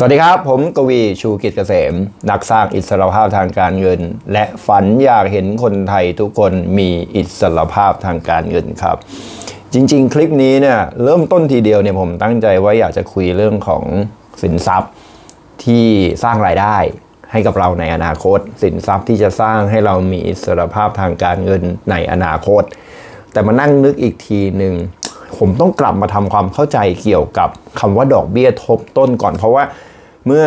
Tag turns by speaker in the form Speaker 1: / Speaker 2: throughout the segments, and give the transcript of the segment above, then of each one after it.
Speaker 1: สวัสดีครับ ผมกวีชูกิจเกษม นักสร้างอิสรภาพทางการเงิน และฝันอยากเห็นคนไทยทุกคนมีอิสรภาพทางการเงินครับ จริง ๆ คลิปนี้เนี่ยเริ่มต้นทีเดียวเนี่ยผมตั้งใจไว้อยากจะคุยเรื่องของสินทรัพย์ที่สร้างรายได้ให้กับเราในอนาคต สินทรัพย์ที่จะสร้างให้เรามีอิสรภาพทางการเงินในอนาคต แต่มานั่งนึกอีกทีหนึ่งผมต้องกลับมาทำความเข้าใจเกี่ยวกับคำว่าดอกเบี้ยทบต้นก่อนเพราะว่า เมื่อ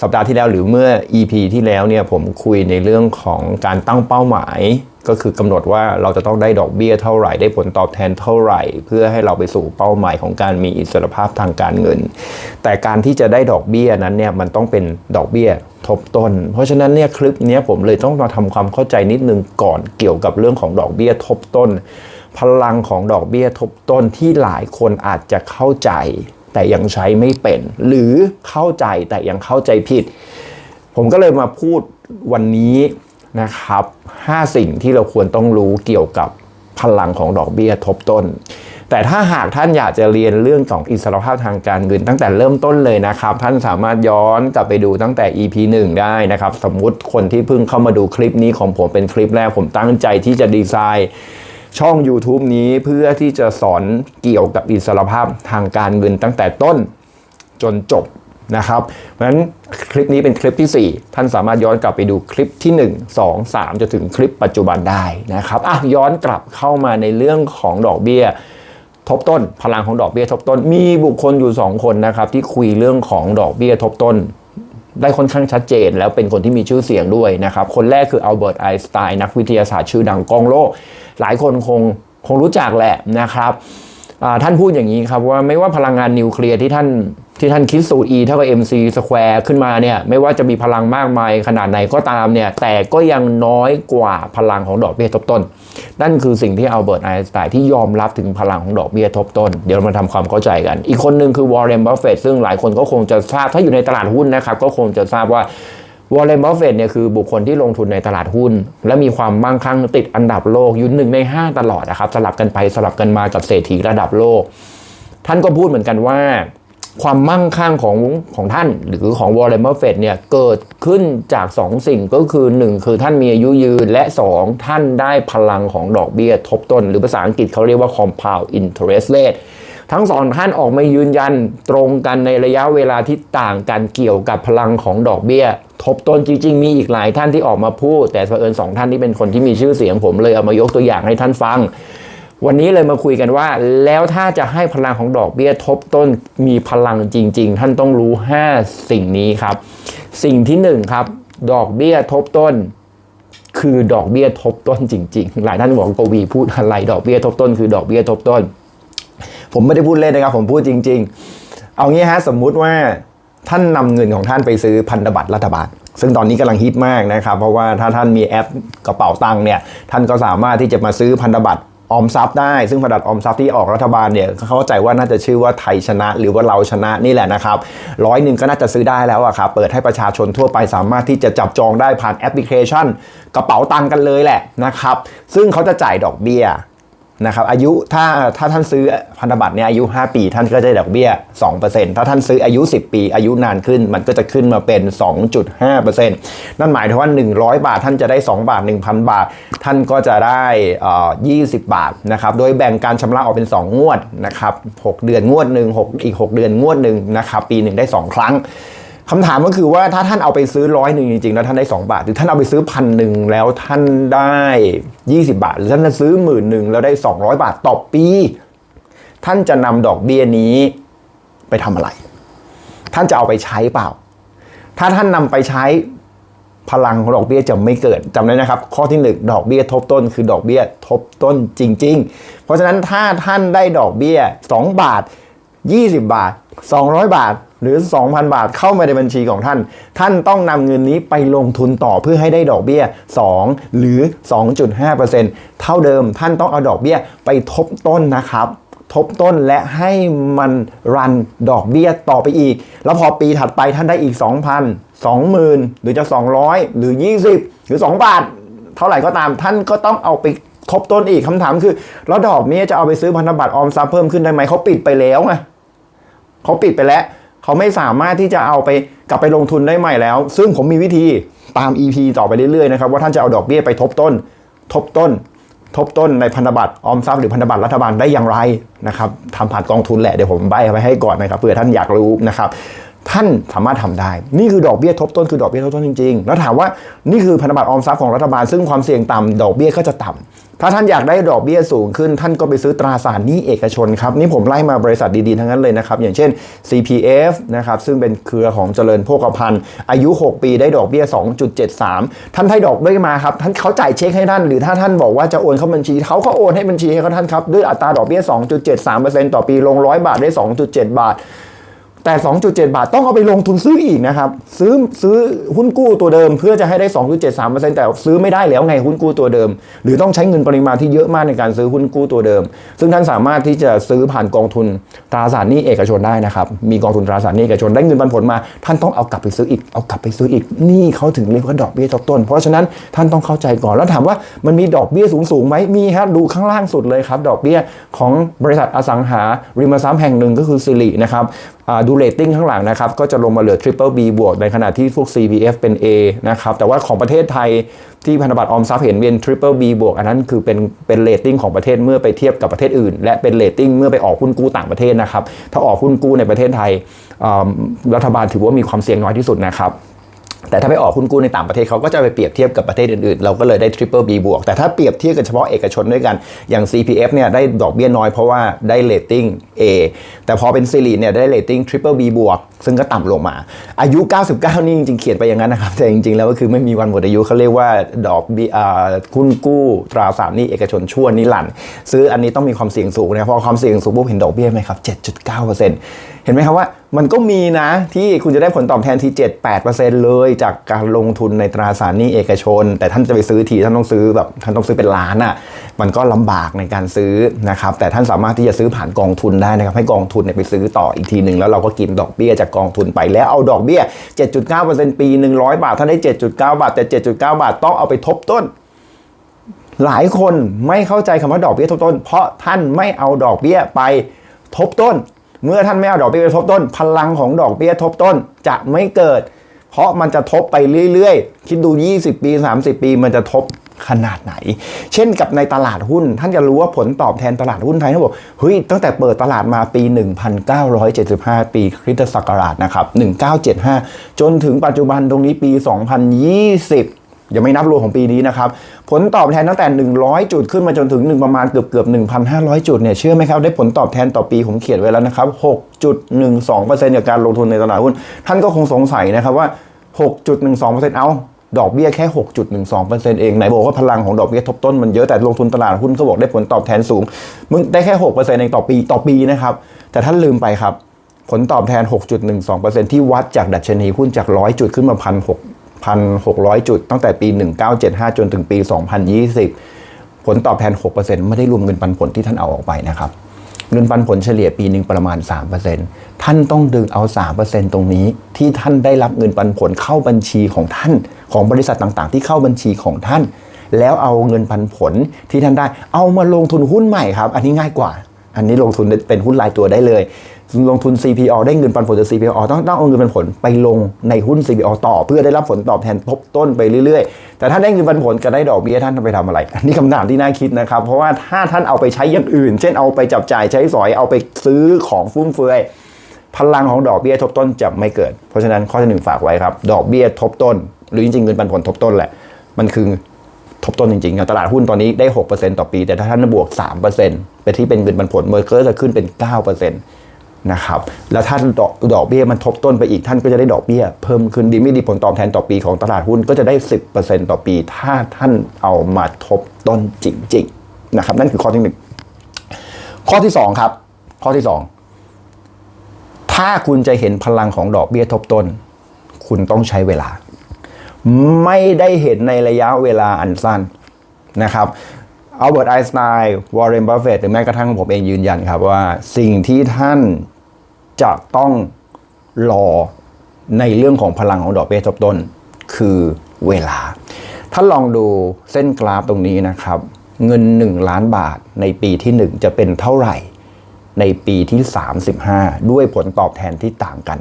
Speaker 1: สัปดาห์ที่แล้วหรือเมื่อ EP ที่แล้วเนี่ยผมคุยในเรื่องของการตั้งเป้าหมาย ก็คือกำหนดว่าเราจะต้องได้ดอกเบี้ยเท่าไหร่ได้ผลตอบแทนเท่าไหร่ เพื่อให้เราไปสู่เป้าหมายของการมีอิสรภาพทางการเงิน แต่การที่จะได้ดอกเบี้ยนั้นเนี่ยมันต้องเป็นดอกเบี้ยทบต้น เพราะฉะนั้นเนี่ยคลิปนี้ผมเลยต้องมาทำความเข้าใจนิดนึงก่อนเกี่ยวกับเรื่องของดอกเบี้ยทบต้น พลังของดอกเบี้ยทบต้นที่หลายคนอาจจะเข้าใจ แต่ยังใช้ไม่เป็น หรือเข้าใจแต่ยังเข้าใจผิด ผมก็เลยมาพูดวันนี้นะครับ 5 สิ่งที่เราควรต้องรู้เกี่ยวกับพลังของดอกเบี้ยทบต้น แต่ถ้าหากท่านอยากจะเรียนเรื่องของอิสรภาพทางการเงินตั้งแต่เริ่มต้นเลยนะครับ ท่านสามารถย้อนกลับไปดูตั้งแต่ EP 1 ได้นะครับ สมมุติคนที่เพิ่งเข้ามาดูคลิปนี้ของผมเป็นคลิปแรกผมตั้งใจที่จะดีไซน์ ช่อง YouTube นี้เพื่อที่จะสอนเกี่ยวกับอิสรภาพทางการเงินตั้งแต่ต้นจนจบนะครับ เพราะฉะนั้นคลิปนี้เป็นคลิปที่ 4 ท่านสามารถย้อนกลับไปดูคลิปที่ 1 2 3จนถึงคลิปปัจจุบันได้นะครับอะย้อนกลับเข้ามาในเรื่องของดอกเบี้ย ทบต้น พลังของดอกเบี้ยทบต้น มีบุคคลอยู่ 2 คนนะครับที่คุยเรื่องของดอกเบี้ยทบต้น ได้ค่อนข้างชัดเจน แล้วเป็นคนที่มีชื่อเสียงด้วยนะครับ คนแรกคืออัลเบิร์ตไอน์สไตน์นักวิทยาศาสตร์ชื่อดังกองโลก หลายคนคงคงรู้จักแหละนะครับท่านพูดอย่างนี้ครับว่าไม่ว่าพลังงานนิวเคลียร์ที่ท่าน ที่ท่านคิดสูตร E เท่ากับ mc square ขึ้นมาเนี่ยไม่ว่าจะมีพลังมากมายขนาดไหนก็ตามเนี่ยแต่ก็ยังน้อยกว่าพลังของดอกเบี้ยทบต้น นั่นคือสิ่งที่อัลเบิร์ตไอน์สไตน์ที่ยอมรับถึงพลังของดอกเบี้ยทบต้น เดี๋ยวมาทำความเข้าใจกัน อีกคนหนึ่งคือวอร์เรนบัฟเฟตซึ่งหลายคนก็คงจะทราบถ้าอยู่ในตลาดหุ้นนะครับก็คงจะทราบว่าวอร์เรนบัฟเฟตเนี่ยคือบุคคลที่ลงทุนในตลาดหุ้น และมีความมั่งคั่งติดอันดับโลกอยุ่หนึ่งใน 5 ตลอดนะครับสลับกันไปสลับกันมากับเศรษฐีระดับโลก ท่านก็พูดเหมือนกันว่า ความมั่งคั่งของของท่าน หรือของวอร์เรนบัฟเฟตเนี่ยเกิดขึ้นจาก2สิ่งก็คือ 1 คือท่านมีอายุยืนและ 2 ท่านได้พลังของดอกเบี้ยทบต้น หรือภาษาอังกฤษเขาเรียกว่า compound interest rate ทั้งสองท่านออกมายืนยันตรงกันในระยะเวลาที่ต่างกันเกี่ยวกับพลังของดอกเบี้ย ทบต้นจริง ๆ มีอีกหลายท่านที่ออกมาพูด แต่เผอิญสองท่านที่เป็นคนที่มีชื่อเสียงผมเลยเอามายกตัวอย่างให้ท่านฟัง วันนี้เลยมาคุยกันว่า แล้วถ้าจะให้พลังของดอกเบี้ยทบต้นมีพลังจริง ๆ ท่านต้องรู้ 5 สิ่งนี้ครับ สิ่งที่ 1 ครับ ดอกเบี้ยทบต้น คือดอกเบี้ยทบต้นจริง ๆ หลายท่านบอกกวีพูดอะไรดอกเบี้ยทบต้น คือดอกเบี้ยทบต้น ผมไม่ได้พูดเล่นนะครับ ผมพูดจริง ๆ เอางี้ฮะสมมุติว่าท่านนำเงินของท่านไปซื้อพันธบัตรรัฐบาล ซึ่งตอนนี้กำลังฮิตมากนะครับ เพราะว่าถ้าท่านมีแอปกระเป๋าตังค์เนี่ย ท่านก็สามารถที่จะมาซื้อพันธบัตร ออมทรัพย์ได้ ซึ่งผลัดออมทรัพย์ที่ออกรัฐบาลเนี่ยเขาเข้าใจว่าน่าจะชื่อว่าไทยชนะ หรือว่าเราชนะนี่แหละนะครับร้อยหนึ่งก็น่าจะซื้อได้แล้วอะครับเปิดให้ประชาชนทั่วไปสามารถที่จะจับจองได้ผ่านแอปพลิเคชัน กระเป๋าตังกันเลยแหละนะครับซึ่งเขาจะจ่ายดอกเบี้ย นะครับอายุถ้าถ้าท่านซื้อพันธบัตรเนี่ยอายุ 5 ปี ท่านก็จะได้ดอกเบี้ย 2%ถ้าท่านซื้ออายุ 10 ปี อายุนานขึ้นมันก็จะขึ้นมาเป็น 2.5%นั่นหมายถึงว่า 100 บาทท่านจะได้ 2 บาท 1,000 บาท ท่านก็จะได้อ่อ20 บาทนะครับโดยแบ่งการชำระออกเป็น 2 งวดนะครับ6เดือนงวดหนึ่ง6อีก 6 เดือนงวดหนึ่งนะครับปีหนึ่งได้ 2 ครั้ง คำถามก็คือว่าถ้าท่านเอาไปซื้อร้อยหนึ่งจริงๆ แล้วท่านได้ 2 บาท หรือท่านเอาไปซื้อพันหนึ่งแล้วท่านได้ 20 บาท หรือท่านจะซื้อหมื่นหนึ่งแล้วได้ 200 บาทต่อปี ท่านจะนำดอกเบี้ยนี้ไปทำอะไร ท่านจะเอาไปใช้เปล่า ถ้าท่านนำไปใช้พลังของดอกเบี้ยจะไม่เกิดจำได้นะครับ ข้อที่หนึ่งดอกเบี้ยทบต้น คือดอกเบี้ยทบต้นจริง ๆ เพราะฉะนั้นถ้าท่านได้ดอกเบี้ย 2 บาท 20 บาท 200 บาทหรือ 2,000 บาทเข้ามาในบัญชีของท่าน ท่านต้องนำเงินนี้ไปลงทุนต่อเพื่อให้ได้ดอกเบี้ย 2 หรือ 2.5%เท่าเดิมท่านต้องเอาดอกเบี้ยไปทบต้นนะครับ ทบต้นและให้มันรันดอกเบี้ยต่อไปอีก แล้วพอปีถัดไปท่านได้อีก 2,000 20,000 หรือจะ 200 หรือ 20 หรือ 2 บาท เท่าไหร่ก็ตามท่านก็ต้องเอาไปทบต้นอีกคำถามคือ แล้วดอกเบี้ยจะเอาไปซื้อพันธบัตรออมทรัพย์เพิ่มขึ้นได้ไหมเขาปิดไปแล้วไงเขาปิดไปแล้ว เขาไม่สามารถที่จะเอาไปกลับไปลงทุนได้ใหม่แล้ว ซึ่งผมมีวิธีตาม EP ต่อไปเรื่อยๆนะครับว่าท่านจะเอาดอกเบี้ยไปทบต้น ทบต้น ทบต้นในพันธบัตรออมทรัพย์หรือพันธบัตรรัฐบาลได้อย่างไรนะครับทำผ่านกองทุนแหละเดี๋ยวผมใบไว้ให้ก่อนนะครับเผื่อท่านอยากรู้นะครับท่านสามารถทำได้ นี่คือดอกเบี้ยทบต้นคือดอกเบี้ยทบต้นจริงๆ แล้วถามว่านี่คือพันธบัตรออมทรัพย์ของรัฐบาลซึ่งความเสี่ยงต่ำดอกเบี้ยก็จะต่ำ ถ้าท่านอยากได้ดอกเบี้ยสูงขึ้น ท่านก็ไปซื้อตราสารหนี้เอกชนครับ นี่ผมไล่มาบริษัทดีๆ ทั้งนั้นเลยนะครับ อย่างเช่น CPF นะครับซึ่งเป็นเครือของเจริญโภคภัณฑ์ อายุ 6 ปีได้ดอกเบี้ย 2.73 ท่านให้ดอกเบี้ยมาครับ ท่านเขาจ่ายเช็คให้ท่าน หรือถ้าท่านบอกว่าจะโอนเข้าบัญชี เขาก็โอนให้บัญชีให้เขาท่านครับด้วยอัตราดอกเบี้ย 2.73%ต่อปีลง 100 บาทได้ 2.7 บาท แต่ 2.7 บาทต้องเอาไปลงทุนซื้ออีกนะครับ ซื้อซื้อหุ้นกู้ตัวเดิม เพื่อจะให้ได้ 2.73%แต่ซื้อไม่ได้แล้วไงหุ้นกู้ตัวเดิม หรือต้องใช้เงินปริมาณที่เยอะมากในการซื้อหุ้นกู้ตัวเดิม ซึ่งท่านสามารถที่จะซื้อผ่านกองทุนตราสารหนี้เอกชนได้นะครับ มีกองทุนตราสารหนี้เอกชนได้เงินปันผลมา ท่านต้องเอากลับไปซื้ออีกเอากลับไปซื้ออีกนี่เขาถึงเรียกว่าดอกเบี้ยทบต้น เพราะฉะนั้นท่านต้องเข้าใจก่อนแล้วถามว่ามันมีดอกเบี้ยสูงสูงๆไหมมีครับดูข้างล่างสุดเลยครับดอกเบี้ยของบริษัทอสังหาริมทรัพย์แห่งหนึ่งก็คือสิรินะครับ ดูเรตติ้งข้างหลังนะครับ ก็จะลงมาเหลือ Triple B บวกในขณะที่พวก CPF เป็น A นะครับ แต่ว่าของประเทศไทยที่พันธบัตรออมทรัพย์เห็นเป็น Triple B บวกอันนั้นคือเป็นเป็นเรตติ้งของประเทศเมื่อไปเทียบกับประเทศอื่น และเป็นเรตติ้งเมื่อไปออกหุ้นกู้ต่างประเทศนะครับ ถ้าออกหุ้นกู้ในประเทศไทยรัฐบาลถือว่ามีความเสี่ยงน้อยที่สุดนะครับ แต่ถ้าไปออกหุ้นกู้ในต่างประเทศเขาก็จะไปเปรียบเทียบกับประเทศอื่นๆ เราก็เลยได้ Triple B บวก แต่ถ้าเปรียบเทียบกันเฉพาะเอกชนด้วยกัน อย่าง CPF เนี่ยได้ดอกเบี้ยน้อยเพราะว่าได้เรตติ้ง A แต่พอเป็นซิลีเนี่ยได้เรตติ้ง Triple B บวก ซึ่งก็ต่ำลงมา อายุ 99 นี่จริงๆ เขียนไปอย่างนั้นนะครับ แต่จริงๆ แล้วก็คือไม่มีวันหมดอายุเขาเรียกว่าดอกบี้ยอ่าหุ้นกู้ตราสารนี้เอกชนชั่วนิรันด์ซื้ออันนี้ต้องมีความเสี่ยงสูงนะพอความเสี่ยงสูงปุ๊บเห็นดอกเบี้ยไหมครับ7.9%เห็นไหมครับว่า มันก็มีนะที่คุณจะได้ผลตอบแทนที่ 7-8%เลยจากการลงทุนในตราสารหนี้เอกชน แต่ท่านจะไปซื้อทีท่านต้องซื้อแบบท่านต้องซื้อเป็นล้านอะ่ะมันก็ลำบากในการซื้อนะครับแต่ท่านสามารถที่จะซื้อผ่านกองทุนได้นะครับให้กองทุนเนี่ยไปซื้อต่ออีกทีหนึ่งแล้วเราก็กินดอกเบี้ยจากกองทุนไปแล้วเอาดอกเบี้ย 7.9%ปี100บาทท่านได้ 7.9 บาท แต่ 7.9 บาทต้องเอาไปทบต้นหลายคนไม่เข้าใจคำว่าดอกเบี้ยทบต้น เพราะท่านไม่เอาดอกเบี้ยไปทบต้น เมื่อท่านไม่เอาดอกเบี้ยทบต้น พลังของดอกเบี้ยทบต้นจะไม่เกิด เพราะมันจะทบไปเรื่อยๆ คิดดู 20 ปี 30 ปีมันจะทบขนาดไหน เช่นกับในตลาดหุ้น ท่านจะรู้ว่าผลตอบแทนตลาดหุ้นไทยท่านบอกเฮ้ยตั้งแต่เปิดตลาดมาปี 1975 ปีคริสตศักราชนะครับ1975 จนถึงปัจจุบันตรงนี้ปี 2020 ยังไม่นับรวมของปีนี้นะครับ ผลตอบแทนตั้งแต่ 100 จุดขึ้นมาจนถึง 1 ประมาณเกือบเกือบ1,500 จุดเนี่ยเชื่อไหมครับ ได้ผลตอบแทนต่อปีผมเขียนไว้แล้วนะครับ 6.12%จากการลงทุนในตลาดหุ้น ท่านก็คงสงสัยนะครับว่า 6.12%เอาดอกเบี้ยแค่ 6.12%เองไหนบอกว่าพลังของดอกเบี้ยทบต้นมันเยอะแต่ลงทุนตลาดหุ้นเขาบอกได้ผลตอบแทนสูง มึงได้แค่ 6%เองต่อปีต่อปีนะครับ แต่ท่านลืมไปครับ ผลตอบแทน 6.12%ที่วัดจากดัชนีหุ้นจาก 100 จุดขึ้นมาพั นหก1,600 จุด ตั้งแต่ปี 1975 จนถึงปี 2020 ผลตอบแทน 6%ไม่ได้รวมเงินปันผลที่ท่านเอาออกไปนะครับ เงินปันผลเฉลี่ยปีหนึ่งประมาณ 3%ท่านต้องดึงเอา 3%ตรงนี้ที่ท่านได้รับเงินปันผลเข้าบัญชีของท่านของบริษัทต่างๆ ที่เข้าบัญชีของท่าน แล้วเอาเงินปันผลที่ท่านได้เอามาลงทุนหุ้นใหม่ครับ อันนี้ง่ายกว่า อันนี้ลงทุนเป็นหุ้นรายตัวได้เลย ลงทุน CPO ได้เงินปันผลจาก CPO ต้องต้องเอาเงินปันผลไปลงในหุ้น CPO ต่อ เพื่อได้รับผลตอบแทนทบต้นไปเรื่อยๆ แต่ถ้าได้เงินปันผลกับได้ดอกเบี้ยท่านไปทำอะไร อันนี้คำถามที่น่าคิดนะครับ เพราะว่าถ้าท่านเอาไปใช้อย่างอื่น เช่นเอาไปจับจ่ายใช้สอยเอาไปซื้อของฟุ่มเฟือยพลังของดอกเบี้ยทบต้นจะไม่เกิด เพราะฉะนั้นข้อที่หนึ่งฝากไว้ครับ ดอกเบี้ยทบต้น หรือจริงๆเงินปันผลทบต้นแหละ มันคือทบต้นจริงๆอย่างตลาดหุ้นตอนนี้ได้ 6%ต่อปี แต่ถ้าท่านบวก3%ไปที่เป็นเงินปันผลเมอร์เกอร์จะขึ้นเป็น 9% นะครับแล้วถ้าดอกดอกเบี้ยมันทบต้นไปอีกท่านก็จะได้ดอกเบี้ย เพิ่มขึ้นดีไม่ดีผลตอบแทนต่อปีของตลาดหุ้นก็จะได้ 10%ต่อปี ถ้าท่านเอามาทบต้นจริงๆนะครับนั่นคือข้อที่หนึ่งข้อที่สองครับ ข้อที่สองถ้าคุณจะเห็นพลังของดอกเบี้ยทบต้น คุณต้องใช้เวลา ไม่ได้เห็นในระยะเวลาอันสั้นนะครับอัลเบิร์ตไอน์สไตน์วอร์เรนบัฟเฟตหรือแม้กระทั่งผมเองยืนยันครับว่า สิ่งที่ท่าน จะต้องรอในเรื่องของพลังของดอกเบี้ยทบต้น คือเวลา ถ้าลองดูเส้นกราฟตรงนี้นะครับ เงิน 1 ล้านบาทในปีที่ 1 จะเป็นเท่าไหร่ ในปีที่ 35 ด้วยผลตอบแทนที่ต่างกัน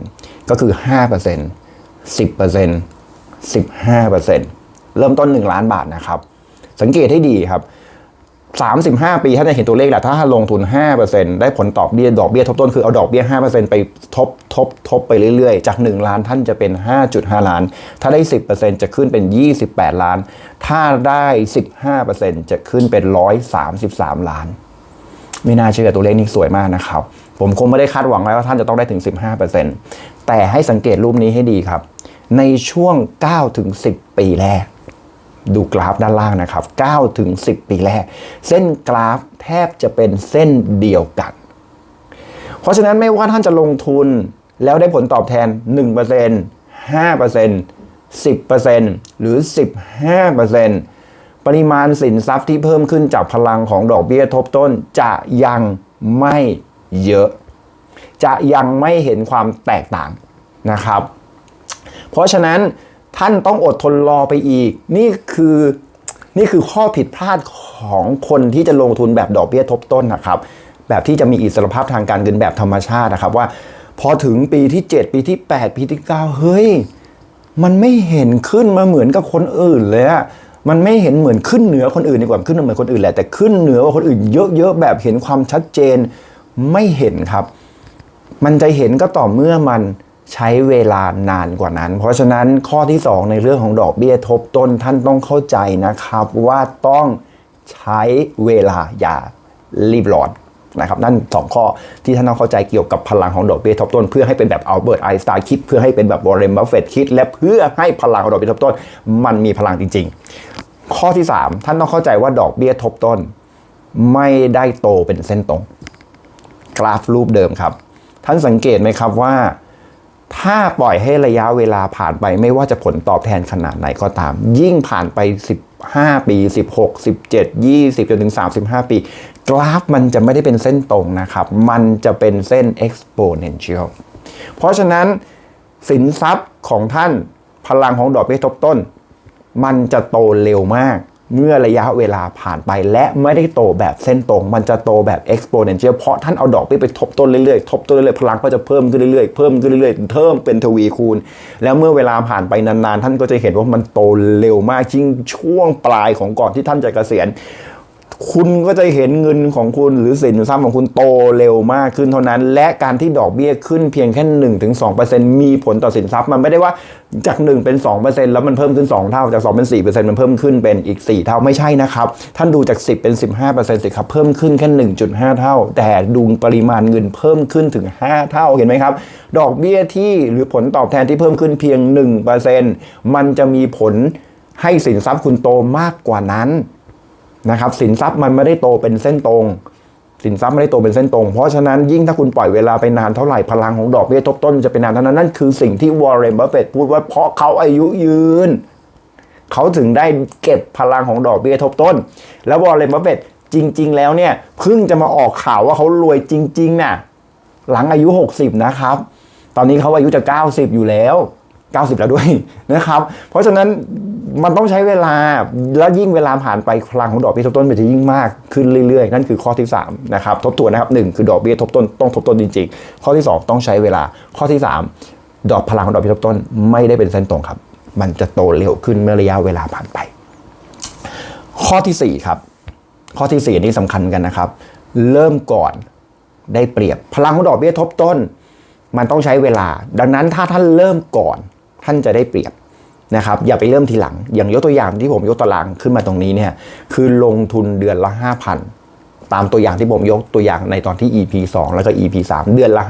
Speaker 1: ก็คือ 5% 10% 15%เริ่มต้น 1 ล้านบาทนะครับ สังเกตให้ดีครับ 35 ปีท่านจะเห็นตัวเลขแหละถ้าลงทุน 5%ได้ผลตอบเบี้ยดอกเบี้ยทบต้นคือเอาดอกเบี้ย 5%ไปทบทบทบไปเรื่อยๆ จาก 1 ล้านท่านจะเป็น 5.5 ล้าน ถ้าได้ 10%จะขึ้นเป็น 28 ล้าน ถ้าได้ 15%จะขึ้นเป็น 133 ล้าน ไม่น่าเชื่อตัวเลขนี้สวยมากนะครับ ผมคงไม่ได้คาดหวังไว้ว่าท่านจะต้องได้ถึง 15%แต่ให้สังเกตรูปนี้ให้ดีครับ ในช่วง9-10 ปีแรก ดูกราฟด้านล่างนะครับ9ถึง10 ปีแรก เส้นกราฟแทบจะเป็นเส้นเดียวกัน เพราะฉะนั้นไม่ว่าท่านจะลงทุนแล้วได้ผลตอบแทน 1% 5% 10%หรือ 15%ปริมาณสินทรัพย์ที่เพิ่มขึ้นจากพลังของดอกเบี้ยทบต้นจะยังไม่เยอะ จะยังไม่เห็นความแตกต่างนะครับ เพราะฉะนั้น ท่านต้องอดทนรอไปอีก นี่คือนี่คือข้อผิดพลาดของคนที่จะลงทุนแบบดอกเบี้ยทบต้นนะครับ แบบที่จะมีอิสรภาพทางการเงินแบบธรรมชาตินะครับว่า พอถึงปีที่ 7 ปีที่ 8 ปีที่ 9 เฮ้ย มันไม่เห็นขึ้นมาเหมือนกับคนอื่นเลยอะมันไม่เห็นเหมือนขึ้นเหนือคนอื่นดีกว่าขึ้นเหมือนคนอื่นแหละแต่ขึ้นเหนือกว่าคนอื่นเยอะๆแบบเห็นความชัดเจนไม่เห็นครับ มันจะเห็นก็ต่อเมื่อมัน ใช้เวลานานกว่านั้น เพราะฉะนั้นข้อที่ 2 ในเรื่องของดอกเบี้ยทบต้นท่านต้องเข้าใจนะครับว่าต้องใช้เวลาอย่ารีบร้อนนะครับนั่นสองข้อที่ท่านต้องเข้าใจเกี่ยวกับพลังของดอกเบี้ยทบต้น เพื่อให้เป็นแบบอัลเบิร์ตไอน์สไตน์คิด เพื่อให้เป็นแบบวอร์เรนบัฟเฟตต์คิด และเพื่อให้พลังของดอกเบี้ยทบต้น มันมีพลังจริง ๆ ข้อที่ 3 ท่านต้องเข้าใจว่าดอกเบี้ยทบต้น ไม่ได้โตเป็นเส้นตรง กราฟรูปเดิมครับ ท่านสังเกตไหมครับว่า ถ้าปล่อยให้ระยะเวลาผ่านไปไม่ว่าจะผลตอบแทนขนาดไหนก็ตาม ยิ่งผ่านไป 15 ปี 16 17 20 จนถึง 35 ปี กราฟมันจะไม่ได้เป็นเส้นตรงนะครับ มันจะเป็นเส้น exponential เพราะฉะนั้นสินทรัพย์ของท่านพลังของดอกเบี้ยทบต้น มันจะโตเร็วมาก เมื่อระยะเวลาผ่านไป และไม่ได้โตแบบเส้นตรง มันจะโตแบบ exponential เพราะท่านเอาดอกเบี้ยไปทบต้นเรื่อยๆ ทบต้นเรื่อยๆ พลังก็จะเพิ่มขึ้นเรื่อยๆ เพิ่มขึ้นเรื่อยๆ เพิ่มเป็นทวีคูณ แล้วเมื่อเวลาผ่านไปนานๆ ท่านก็จะเห็นว่ามันโตเร็วมากจริงช่วงปลายของก่อนที่ท่านจะเกษียณ คุณก็จะเห็นเงินของคุณหรือสินทรัพย์ของคุณโตเร็วมากขึ้นเท่านั้น และการที่ดอกเบี้ยขึ้นเพียงแค่1-2%ถึง2%มีผลต่อสินทรัพย์มันไม่ได้ว่าจาก 1 เป็น 2%แล้วมันเพิ่มขึ้น 2 เท่าจาก 2 เป็น 4%มันเพิ่มขึ้นเป็นอีก 4 เท่าไม่ใช่นะครับ ท่านดูจาก 10 เป็น 15%สิครับเพิ่มขึ้นแค่ 1.5 เท่า แต่ดูปริมาณเงินเพิ่มขึ้นถึง 5 เท่าเห็นไหมครับ ดอกเบี้ยที่หรือผลตอบแทนที่เพิ่มขึ้นเพียง 1%มันจะมีผลให้สินทรัพย์คุณโตมากกว่านั้น นะครับสินทรัพย์มันไม่ได้โตเป็นเส้นตรง สินทรัพย์ไม่ได้โตเป็นเส้นตรง เพราะฉะนั้นยิ่งถ้าคุณปล่อยเวลาไปนานเท่าไหร่พลังของดอกเบี้ยทบต้นจะเป็นนานเท่านั้นนั่นคือสิ่งที่วอร์เรนบัฟเฟตพูดว่าเพราะเขาอายุยืน เขาถึงได้เก็บพลังของดอกเบี้ยทบต้น แล้ววอร์เรนบัฟเฟตจริง ๆ แล้วเนี่ยเพิ่งจะมาออกข่าวว่าเขารวยจริงๆน่ะหลังอายุ 60 นะครับ ตอนนี้เขาอายุจะ 90 อยู่แล้ว 90 แล้วด้วยนะครับ เพราะฉะนั้น มันต้องใช้เวลาแล้วยิ่งเวลาผ่านไปพลังของดอกเบี้ยทบต้นมันจะยิ่งมากขึ้นเรื่อยๆ นั่นคือข้อที่3นะครับทบทวนนะครับ 1 คือดอกเบี้ยทบต้นต้องทบต้นจริงๆ ข้อที่ 2 ต้องใช้เวลาข้อที่ 3 ดอกพลังของดอกเบี้ยทบต้นไม่ได้เป็นเส้นตรงครับ มันจะโตเร็วขึ้นเมื่อระยะเวลาผ่านไป ข้อทีสี่4ครับข้อทีสี่4 นี่สำคัญกันนะครับ เริ่มก่อนได้เปรียบพลังของดอกเบี้ยทบต้น มันต้องใช้เวลา ดังนั้นถ้าท่านเริ่มก่อน ท่านจะได้เปรียบ นะครับอย่าไปเริ่มทีหลัง อย่างยกตัวอย่างที่ผมยกตารางขึ้นมาตรงนี้เนี่ยคือลงทุนเดือนละ 5,000 ตามตัวอย่างที่ผมยกตัวอย่างในตอนที่ EP 2 แล้วก็ EP 3 เดือนละ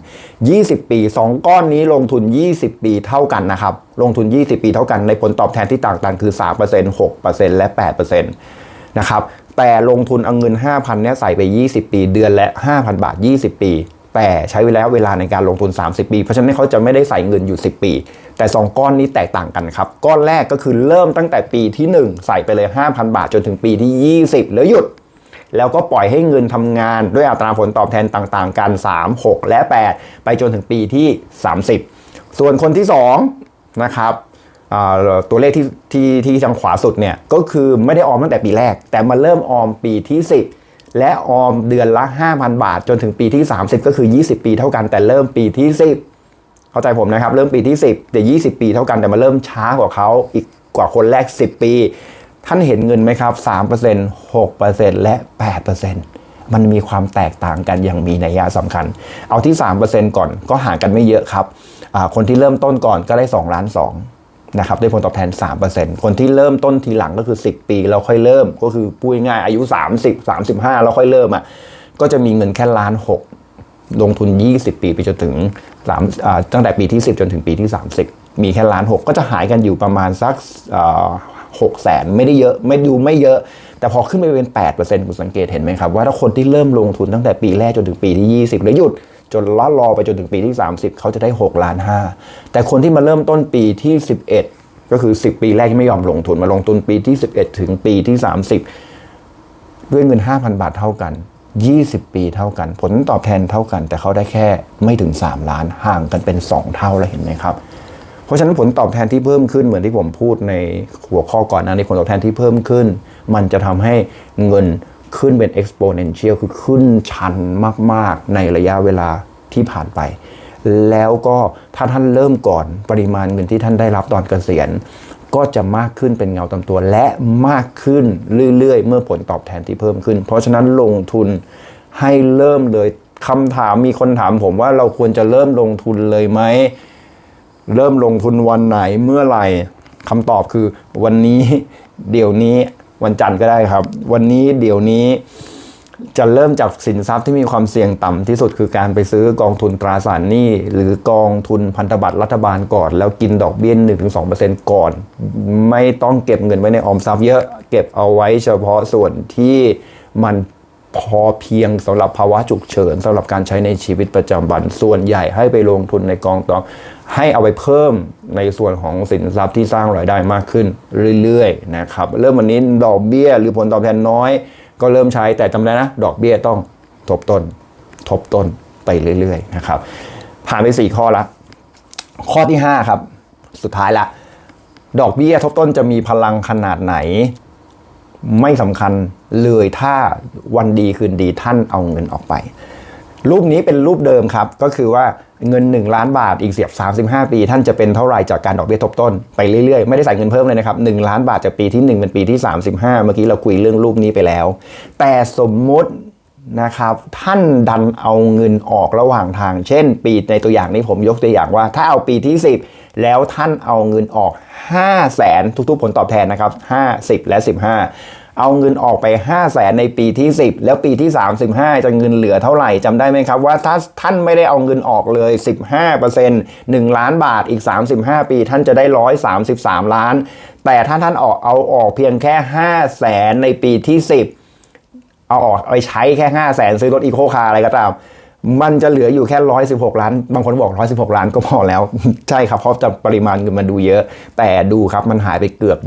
Speaker 1: 5,000 20 ปี 2 ก้อนนี้ลงทุน 20 ปีเท่ากันนะครับ ลงทุน 20 ปีเท่ากันในผลตอบแทนที่ต่างกันคือ 3% 6%และ 8%นะครับแต่ลงทุนเอาเงิน 5,000เนี่ยใส่ไป 20 ปี เดือนละ 5,000 บาท 20 ปี แต่ใช้เวลาเวลาในการลงทุน 30 ปี เพราะฉะนั้นเขาจะไม่ได้ใส่เงินอยู่ 10 ปี แต่ 2 ก้อนนี้แตกต่างกันครับ ก้อนแรกก็คือเริ่มตั้งแต่ปีที่ 1 ใส่ไปเลย 5,000 บาทจนถึงปีที่ 20 แล้วหยุด แล้วก็ปล่อยให้เงินทำงานด้วยอัตราผลตอบแทนต่างๆ กัน 3 6 และ 8 ไปจนถึงปีที่ 30 ส่วนคนที่ 2 นะครับตัวเลขที่ที่ที่ทางขวาสุดเนี่ยก็คือไม่ได้ออมตั้งแต่ปีแรก แต่มาเริ่มออมปีที่ 10 และออมเดือนละ 5,000 บาท จนถึงปีที่ 30 ก็คือ 20 ปีเท่ากันแต่เริ่มปีที่ 10 เข้าใจผมนะครับ เริ่มปีที่ 10 แต่ 20 ปีเท่ากันแต่มาเริ่มช้ากว่าเขาอีกกว่าคนแรก 10 ปี ท่านเห็นเงินไหมครับ 3% 6%และ 8%มันมีความแตกต่างกันอย่างมีนัยยะสำคัญ เอาที่ 3%ก่อนก็ห่างกันไม่เยอะครับ คนที่เริ่มต้นก่อนก็ได้2ล้าน2นะครับด้วยผลตอบแทน 3%คนที่เริ่มต้นทีหลังก็คือ 10 ปีแล้วค่อยเริ่มก็คือพูดง่ายอายุ 30 35แล้วค่อยเริ่มอะก็จะมีเงินแค่ล้านหกลงทุน 20 ปีไปจนถึง 3อ่าตั้งแต่ปีที่ 10 จนถึงปีที่ 30 มีแค่ล้านหกก็จะหายกันอยู่ประมาณสักหกแสนไม่ได้เยอะไม่ดูไม่เยอะ แต่พอขึ้นไปเป็น 8%คุณสังเกตเห็นไหมครับว่าถ้าคนที่เริ่มลงทุนตั้งแต่ปีแรกจนถึงปีที่ 20 แล้วหยุดจนล้อรอไปจนถึงปีที่ 30 เขาจะได้6ล้าน5แต่คนที่มาเริ่มต้นปีที่ 11 ก็คือ 10 ปีแรกที่ไม่ยอมลงทุนมาลงทุนปีที่ 11 ถึงปีที่ 30 ด้วยเงิน 5,000 บาทเท่ากัน 20 ปีเท่ากัน ผลตอบแทนเท่ากัน แต่เขาได้แค่ไม่ถึง 3 ล้านห่างกันเป็น 2 เท่าแล้วเห็นไหมครับ เพราะฉะนั้นผลตอบแทนที่เพิ่มขึ้นเหมือนที่ผมพูดในหัวข้อก่อนน้านี้ผลตอบแทนที่เพิ่มขึ้น มันจะทำให้เงินขึ้นเป็น exponential คือขึ้นชันมาก ๆ ในระยะเวลาที่ผ่านไป แล้วก็ถ้าท่านเริ่มก่อนปริมาณเงินที่ท่านได้รับตอนเกษียณ ก็จะมากขึ้นเป็นเงาตามตัว และมากขึ้นเรื่อยๆ เมื่อผลตอบแทนที่เพิ่มขึ้น เพราะฉะนั้นลงทุนให้เริ่มเลยคำถามมีคนถามผมว่าเราควรจะเริ่มลงทุนเลยไหม เริ่มลงทุนวันไหนเมื่อไหร่คำตอบคือวันนี้เดี๋ยวนี้วันจันทร์ก็ได้ครับ วันนี้เดี๋ยวนี้ จะเริ่มจากสินทรัพย์ที่มีความเสี่ยงต่ำที่สุด คือการไปซื้อกองทุนตราสารหนี้ หรือกองทุนพันธบัตรรัฐบาลก่อน แล้วกินดอกเบี้ย1-2%ก่อน ไม่ต้องเก็บเงินไว้ในออมทรัพย์เยอะเก็บเอาไว้เฉพาะส่วนที่มันพอเพียงสำหรับภาวะฉุกเฉินสำหรับการใช้ในชีวิตประจำวัน ส่วนใหญ่ให้ไปลงทุนในกองตองให้เอาไปเพิ่มในส่วนของสินทรัพย์ที่สร้างรายได้มากขึ้นเรื่อยๆนะครับเริ่มวันนี้ดอกเบี้ยหรือผลตอบแทนน้อย ก็เริ่มใช้แต่จำได้นะ ดอกเบี้ยต้องทบต้น ทบต้นไปเรื่อยๆนะครับ ผ่านไป 4 ข้อละ ข้อที่ 5 ครับ สุดท้ายละ ดอกเบี้ยทบต้นจะมีพลังขนาดไหน ไม่สำคัญเลยถ้าวันดีคืนดีท่านเอาเงินออกไป รูปนี้เป็นรูปเดิมครับ ก็คือว่าเงิน 1 ล้านบาทอีกเสียบ 35 ปี ท่านจะเป็นเท่าไหร่จากการดอกเบี้ยทบต้นไปเรื่อยๆ ไม่ได้ใส่เงินเพิ่มเลยนะครับ 1 ล้านบาทจากปีที่ 1 เป็นปีที่ 35 เมื่อกี้เราคุยเรื่องรูปนี้ไปแล้ว แต่สมมุตินะครับท่านดันเอาเงินออกระหว่างทาง เช่น ปีในตัวอย่างนี้ผมยกตัวอย่างว่า ถ้าเอาปีที่ 10 แล้วท่านเอาเงินออก 5 0 0แสนทุกๆ ผลตอบแทนนะครับ 50 และ 15 เอาเงินออกไป 5 0 0แสนในปีที่ 10 แล้วปีที่ 35 จะเงินเหลือเท่าไหร่จำได้ไหมครับว่าถ้าท่านไม่ได้เอาเงินออกเลย 15% 1 ล้านบาทอีก 35 ปีท่านจะได้ 133 ล้าน แต่ถ้าท่านออกเอาออกเพียงแค่ 5 0 0แสนในปีที่ 10 เอาออกไปใช้แค่ 5 0 0แสนซื้อรถอีโคคาร์อะไรก็ตาม มันจะเหลืออยู่แค่ 116 ล้าน บางคนบอก 116 ล้านก็พอแล้ว ใช่ครับ เพราะจะปริมาณเงินมันดูเยอะ แต่ดูครับ มันหายไปเกือบ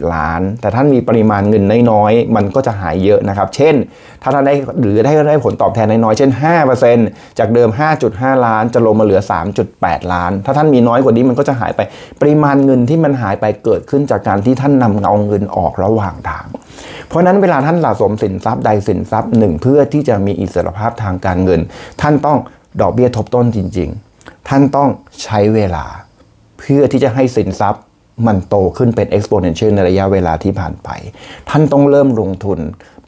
Speaker 1: 20 ล้าน แต่ท่านมีปริมาณเงินน้อยๆ มันก็จะหายเยอะนะครับ เช่น ถ้าท่านได้หรือได้ได้ผลตอบแทนน้อยๆ เช่น 5%จากเดิม 5.5 ล้าน จะลงมาเหลือ 3.8 ล้าน ถ้าท่านมีน้อยกว่านี้มันก็จะหายไป ปริมาณเงินที่มันหายไปเกิดขึ้นจากการที่ท่านนำเอาเงินออกระหว่างทางเพราะนั้นเวลาท่านสะสมสินทรัพย์ใดสินทรัพย์หนึ่งเพื่อที่จะมีอิสรภาพทางการเงิน ท่านต้องดอกเบี้ยทบต้นจริง ๆ ท่านต้องใช้เวลา เพื่อที่จะให้สินทรัพย์มันโตขึ้นเป็น exponential ในระยะเวลาที่ผ่านไป ท่านต้องเริ่มลงทุน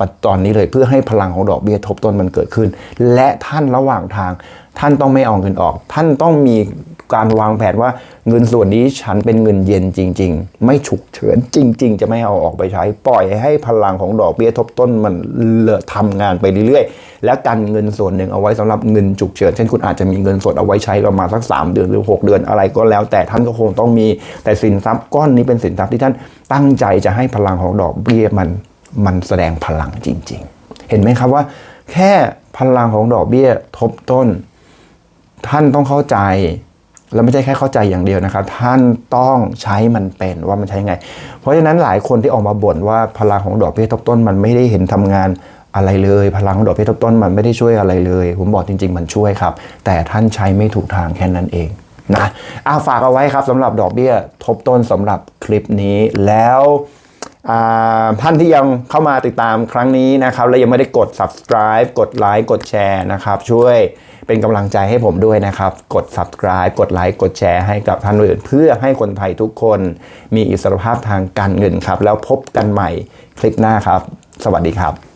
Speaker 1: ปัจจุบันนี้เลยเพื่อให้พลังของดอกเบี้ยทบต้นมันเกิดขึ้น และท่านระหว่างทาง ท่านต้องไม่เอาเงินออก ท่านต้องมี การวางแผนว่าเงินส่วนนี้ฉันเป็นเงินเย็นจริง ๆ ไม่ฉุกเฉินจริง ๆ จะไม่เอาออกไปใช้ ปล่อยให้พลังของดอกเบี้ยทบต้นมันเลอะทำงานไปเรื่อยๆ และกันเงินส่วนหนึ่งเอาไว้สำหรับเงินฉุกเฉินเช่นคุณอาจจะมีเงินสดเอาไว้ใช้ประมาณสัก 3 เดือนหรือ 6 เดือนอะไรก็แล้ว แต่ท่านก็คงต้องมีแต่สินทรัพย์ก้อนนี้เป็นสินทรัพย์ที่ท่านตั้งใจจะให้พลังของดอกเบี้ยมันมันแสดงพลังจริง ๆ เห็นไหมครับว่า แค่พลังของดอกเบี้ยทบต้น ท่านต้องเข้าใจ แล้วไม่ใช่แค่เข้าใจอย่างเดียวนะครับ ท่านต้องใช้มันเป็นว่ามันใช้ไง เพราะฉะนั้นหลายคนที่ออกมาบ่นว่าพลังของดอกเบี้ยทบต้นมันไม่ได้เห็นทำงานอะไรเลย พลังของดอกเบี้ยทบต้นมันไม่ได้ช่วยอะไรเลย ผมบอกจริง ๆ มันช่วยครับ แต่ท่านใช้ไม่ถูกทางแค่นั้นเองนะอาฝากเอาไว้ครับสำหรับดอกเบี้ยทบต้นสำหรับคลิปนี้แล้ว ท่านที่ยังเข้ามาติดตามครั้งนี้นะครับและยังไม่ได้กด subscribe กดไลค์กดแชร์นะครับ ช่วยเป็นกำลังใจให้ผมด้วยนะครับ กด subscribe กดไลค์กดแชร์ให้กับท่านอื่น เพื่อให้คนไทยทุกคนมีอิสรภาพทางการเงินครับ แล้วพบกันใหม่คลิปหน้าครับ สวัสดีครับ